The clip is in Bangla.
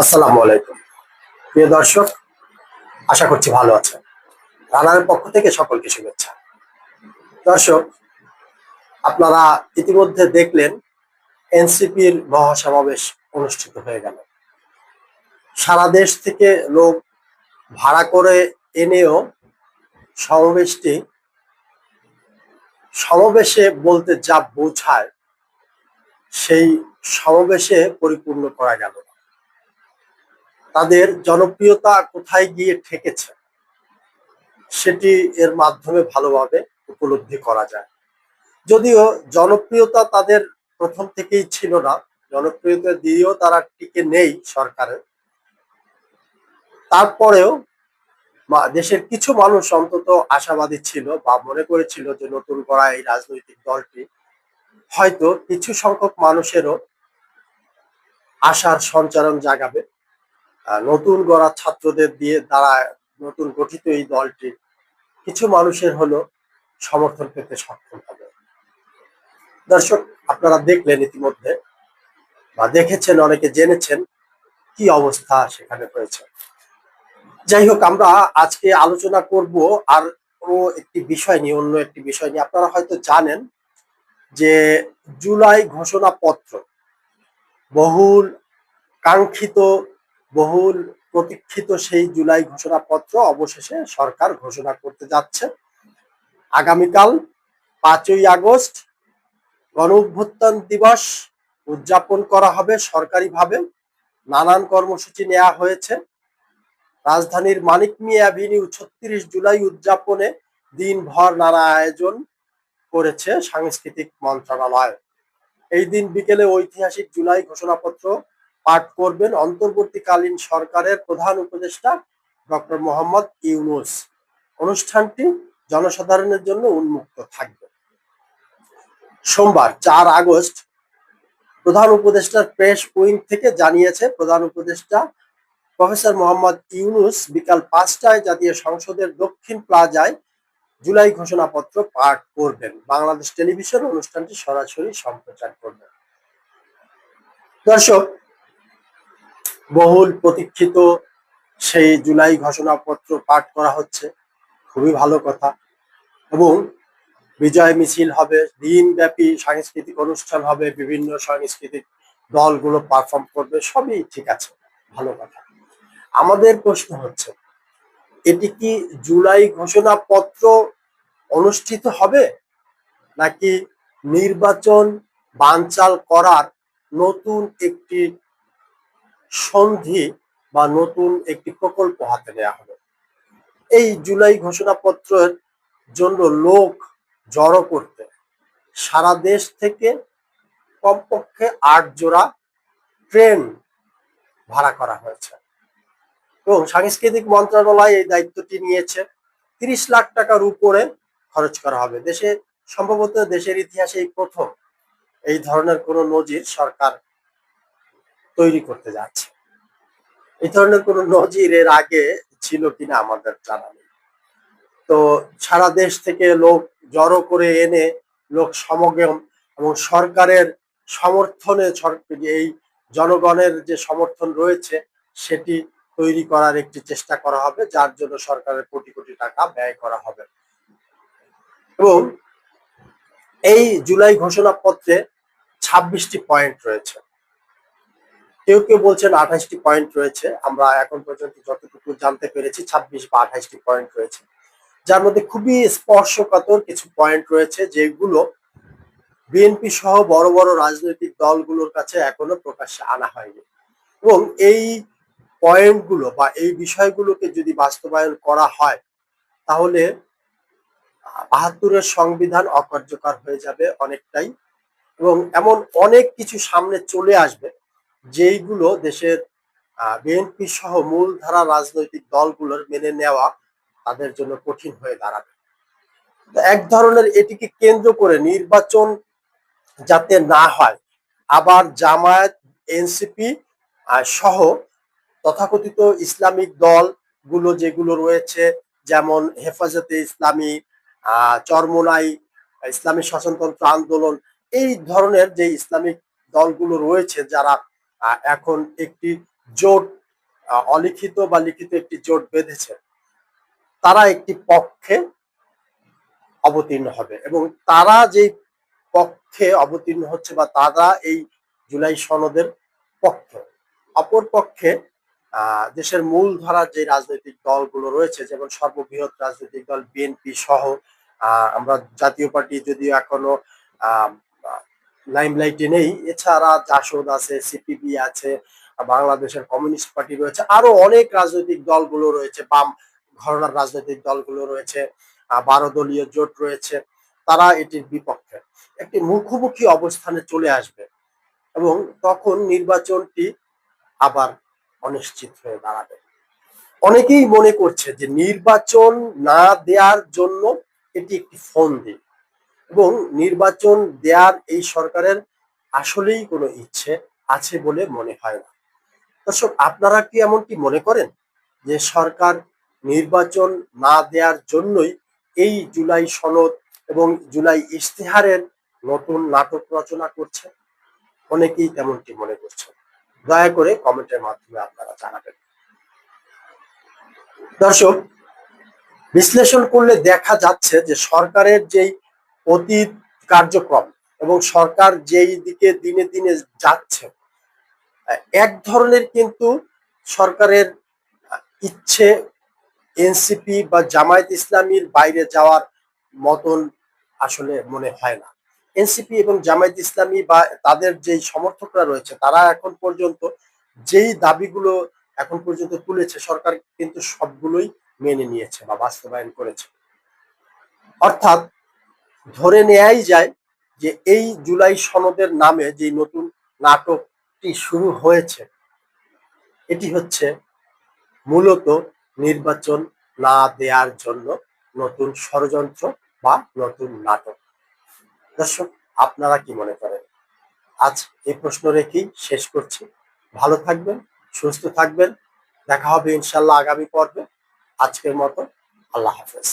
আসসালামু আলাইকুম। প্রিয় দর্শক, আশা করছি ভালো আছেন। রানার পক্ষ থেকে সকলকে শুভেচ্ছা। দর্শক, আপনারা ইতিমধ্যে দেখলেন, এনসিপির মহাসমাবেশ অনুষ্ঠিত হয়ে গেল। সারা দেশ থেকে লোক ভাড়া করে এনেও সমাবেশটি সমাবেশে বলতে যা বোঝায়, সেই সমাবেশে পরিপূর্ণ করা গেল। তাদের জনপ্রিয়তা কোথায় গিয়ে ঠেকেছে, সেটি এর মাধ্যমে ভালোভাবে উপলব্ধি করা যায়। যদিও জনপ্রিয়তা তাদের প্রথম থেকেই ছিল না, জনপ্রিয়তা দিয়েও তারা টিকে নেই সরকারের। তারপরেও দেশের কিছু মানুষ অন্তত আশাবাদী ছিল বা মনে করেছিল যে নতুন করা এই রাজনৈতিক দলটি, হয়তো কিছু সংখ্যক মানুষেরও আশার সঞ্চারণ জাগাবে। নতুন গড়া ছাত্রদের দিয়ে দ্বারা নতুন গঠিত এই দলটি কিছু মানুষের হলো সমর্থন পেতে সক্ষম হবে। দর্শক, আপনারা দেখলেন ইতিমধ্যে বা দেখেছেন, অনেকে জেনেছেন কি অবস্থা সেখানে হয়েছে। যাই হোক, আমরা আজকে আলোচনা করব আর ও একটি বিষয় নিয়ে, অন্য একটি বিষয় নিয়ে। আপনারা হয়তো জানেন যে জুলাই ঘোষণাপত্র বহুল কাঙ্ক্ষিত বহুল প্রতীক্ষিত সেই জুলাই ঘোষণাপত্র অবশেষে সরকার ঘোষণা করতে যাচ্ছে। আগামীকাল পাঁচই আগস্ট গণ অভ্যুত্থান দিবস উদযাপন করা হবে সরকারিভাবে। নানান কর্মসূচি নেওয়া হয়েছে। রাজধানীর মানিক মিয়া অ্যাভিনিউ ছত্রিশ জুলাই উদযাপনে দিনভর নানা আয়োজন করেছে সাংস্কৃতিক মন্ত্রণালয়। এই দিন বিকেলে ঐতিহাসিক জুলাই ঘোষণাপত্র পাঠ করবেন অন্তর্বর্তীকালীন সরকারের প্রধান উপদেষ্টা ডক্টর মোহাম্মদ ইউনুস। অনুষ্ঠানটি জনসাধারণের জন্য উন্মুক্ত থাকবে। সোমবার, চার আগস্ট, প্রধান উপদেষ্টার প্রেস উইং থেকে জানিয়েছে প্রধান উপদেষ্টা প্রফেসর মোহাম্মদ ইউনুস বিকাল পাঁচটায় জাতীয় সংসদের দক্ষিণ প্লাজায় জুলাই ঘোষণাপত্র পাঠ করবেন। বাংলাদেশ টেলিভিশন অনুষ্ঠানটি সরাসরি সম্প্রচার করবেন দর্শক বহুল প্রতীক্ষিত সেই জুলাই ঘোষণাপত্র পাঠ করা হচ্ছে। খুবই ভালো কথা। এবং বিজয় মিছিল হবে, দিনব্যাপী সাংস্কৃতিক অনুষ্ঠান হবে, বিভিন্ন সাংস্কৃতিক দলগুলো পারফর্ম করবে, সবই ঠিক আছে, ভালো কথা। আমাদের প্রশ্ন হচ্ছে, এটি কি জুলাই ঘোষণাপত্র অনুষ্ঠিত হবে? নাকি নির্বাচন বানচাল করার নতুন একটি সন্ধি বা নতুন একটি প্রকল্প হাতে নেওয়া হবে। এই জুলাই ঘোষণাপত্রের জন্য লোক জড়ো করতে সারা দেশ থেকে কমপক্ষে আট জোড়া ট্রেন ভাড়া করা হয়েছে। এবং সাংস্কৃতিক মন্ত্রণালয় এই দায়িত্বটি নিয়েছে। তিরিশ লাখ টাকার উপরে খরচ করা হবে। দেশে, সম্ভবত দেশের ইতিহাসে এই প্রথম এই ধরনের কোনো নজির সরকার তৈরি করতে যাচ্ছে। এই ধরনের কোনো নজির এর আগে ছিল কিনা আমাদের জানা নেই। তো সারা দেশ থেকে লোক জড়ো করে এনে লোক সমাগম এবং সরকারের সমর্থনে এই জনগণের যে সমর্থন রয়েছে, সেটি তৈরি করার একটি চেষ্টা করা হবে, যার জন্য সরকারের কোটি কোটি টাকা ব্যয় করা হবে। এবং এই জুলাই ঘোষণাপত্রে ছাব্বিশটি পয়েন্ট রয়েছে। কেউ কেউ বলছেন আঠাশটি পয়েন্ট রয়েছে। আমরা এখন পর্যন্ত যতটুকু জানতে পেরেছি, ছাব্বিশ বা আঠাশটি পয়েন্ট রয়েছে। যার মধ্যে খুবই স্পর্শকাতর কিছু পয়েন্ট রয়েছে, যেগুলো বিএনপি সহ বড় বড় রাজনৈতিক দলগুলোর কাছে এখনও প্রকাশ্যে আনা হয়নি। এবং এই পয়েন্টগুলো বা এই বিষয়গুলোকে যদি বাস্তবায়ন করা হয়, তাহলে বাহাত্তরের সংবিধান অকার্যকর হয়ে যাবে অনেকটাই। এবং এমন অনেক কিছু সামনে চলে আসবে যেইগুলো দেশের বিএনপি সহ মূলধারা রাজনৈতিক দলগুলোর মেনে নেওয়া তাদের জন্য কঠিন হয়ে দাঁড়াবে। এক ধরনের এটিকে কেন্দ্র করে নির্বাচন যাতে না হয়, আবার জামায়াত, এনসিপি সহ তথাকথিত ইসলামিক দলগুলো যেগুলো রয়েছে, যেমন হেফাজতে ইসলামী চরমোনাই, ইসলামী শাসনতন্ত্র আন্দোলন, এই ধরনের যে ইসলামিক দলগুলো রয়েছে যারা এখন একটি জোট অলিখিত বা লিখিত একটি জোট বেঁধেছে। তারা একটি পক্ষে অবতীর্ণ হবে এবং তারা যেই পক্ষে অবতীর্ণ হচ্ছে বা তারা এই জুলাই সনদের পক্ষে, অপর পক্ষে দেশের মূল ধারার যে রাজনৈতিক দলগুলো রয়েছে, যেমন সর্ববৃহৎ রাজনৈতিক দল, বিএনপি সহ আমরা জাতীয় পার্টি যদিও এখনও লাইমলাইটে নেই। এছাড়া জাসদ আছে সিপিবি আছে বাংলাদেশের কমিউনিস্ট পার্টি রয়েছে। আরও অনেক রাজনৈতিক দলগুলো রয়েছে, বাম ঘরনার রাজনৈতিক দলগুলো রয়েছে বারো দলীয় জোট রয়েছে, তারা এটির বিপক্ষে। একটি মুখোমুখি অবস্থানে চলে আসবে এবং তখন নির্বাচনটি আবার অনিশ্চিত হয়ে দাঁড়াবে। অনেকেই মনে করছে যে নির্বাচন না দেওয়ার জন্য এটি একটি ফন্দি। এবং নির্বাচন দেওয়ার এই সরকারের আসলেই কোনো ইচ্ছে আছে বলে মনে হয় না। দর্শক, আপনারা কি এমনটি মনে করেন যে সরকার নির্বাচন না দেওয়ার জন্যই এই জুলাই সনদ এবং জুলাই ইশতেহারের নতুন নাটক রচনা করছে? অনেকেই তেমনটি মনে করছে দয়া করে কমেন্টের মাধ্যমে আপনারা জানাবেন। দর্শক, বিশ্লেষণ করলে দেখা যাচ্ছে যে সরকারের যেই অতীত কার্যক্রম এবং সরকার যেই দিকে দিনে দিনে যাচ্ছে, এক ধরনের কিন্তু সরকারের ইচ্ছে এনসিপি বা জামায়াত ইসলামীর বাইরে যাওয়ার মতন আসলে মনে হয় না। এনসিপি এবং জামায়াত ইসলামী বা তাদের যেই সমর্থকরা রয়েছে, তারা এখন পর্যন্ত যেই দাবিগুলো এখন পর্যন্ত তুলেছে, সরকার কিন্তু সবগুলোই মেনে নিয়েছে বা বাস্তবায়ন করেছে। অর্থাৎ ধরে নেয়াই যায় যে এই জুলাই সনদের নামে যে নতুন নাটকটি শুরু হয়েছে, এটি হচ্ছে মূলত নির্বাচন না দেওয়ার জন্য নতুন ষড়যন্ত্র বা নতুন নাটক। দর্শক, আপনারা কি মনে করেন? আজ এই প্রশ্ন রেখেই শেষ করছি। ভালো থাকবেন, সুস্থ থাকবেন। দেখা হবে ইনশাল্লাহ আগামী পর্বে। আজকের মতো আল্লাহ হাফেজ।